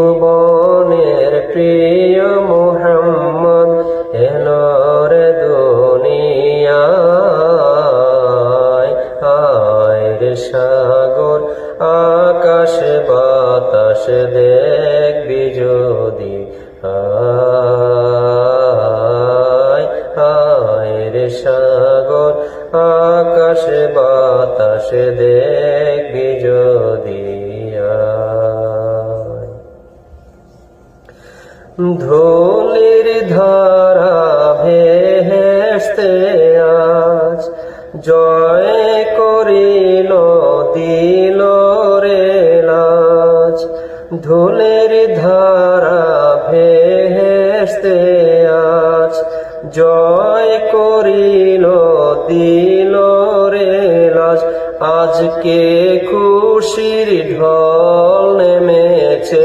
ত্রিভুবনের প্রিয় মোহাম্মদ এলো রে দুনিয়ায়। আয় রে সাগর আকাশে বাতাসে দেখবি যদি আয় সাগর, আকাশে বাতাসে দেখবি যদি ধুলির ধারা ভেস্তে আজ, জয় করিল, দিল রে লাজ। ধুলের ধারা ভেস্তে আজ, জয় আজকে খুশির ঢল নেমেছে,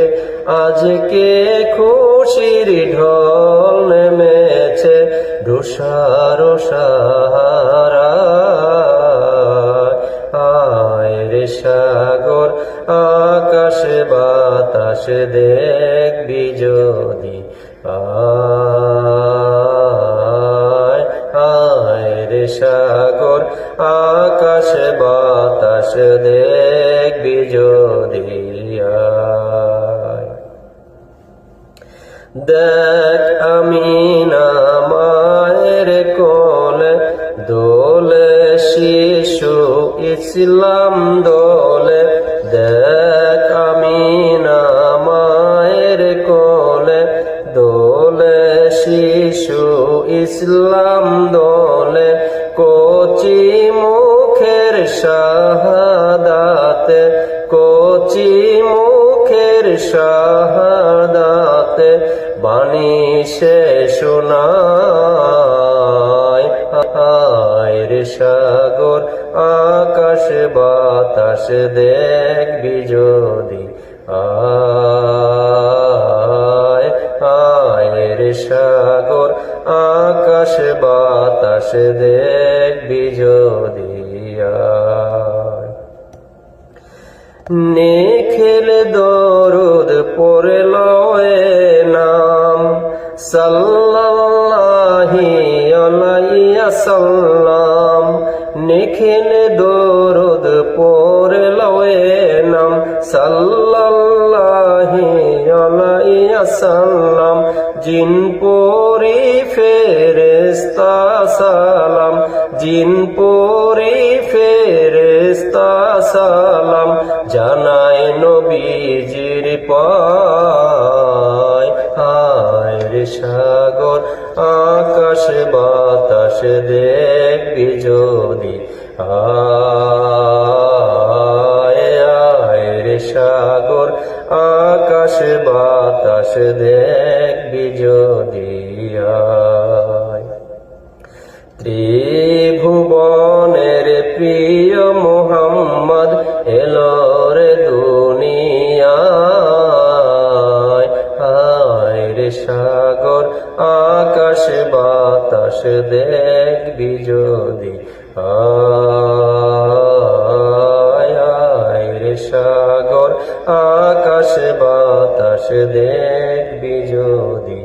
আজকে খুশির ঢল নেমেছে দুষার সাহারা আয় সাগর, আকাশে বাতাস দেখবি যদি আয় সাগর আকাশে বাতাস দেখবি যদি দেখ আমি না মায়ের কোলে, দোলে শিশু ইসলাম দোলে। দেখ আমি না মায়ের কোলে, দোলে শিশু ইসলাম দোলে। কোচি মুখের শাহাদাতে, কোচি মুখের শাহাদাতে বাণী সে শোনায়। রে সাগর, আকাশ বাতাস দেখবি যদি। আয় আয় সাগর, আকাশ বাতাস দেখবি আয় নিখিল দরুদ পড়ে নাম, সাল্লাল্লাহি সাল্লাম। নিখিল দরুদ পড়ে লয়ে নাম সাল্লাম। জিন পরি সালাম। জিন পরি ফেরেস্তা সালাম। জানায় নবীজির পায়। সাগর, আকাশ বাতাস দেখবি যদি। আয় সাগর, আকাশ বাতাস দেখবি যদি। আয় ত্রিভুবনের প্রিয় মোহাম্মদ এলো রে দুনিয়ায়। রে সাগর, আকাশ, বাতাস দেখবি যদি আয় রে সাগর, আকাশ, বাতাস দেখবি যদি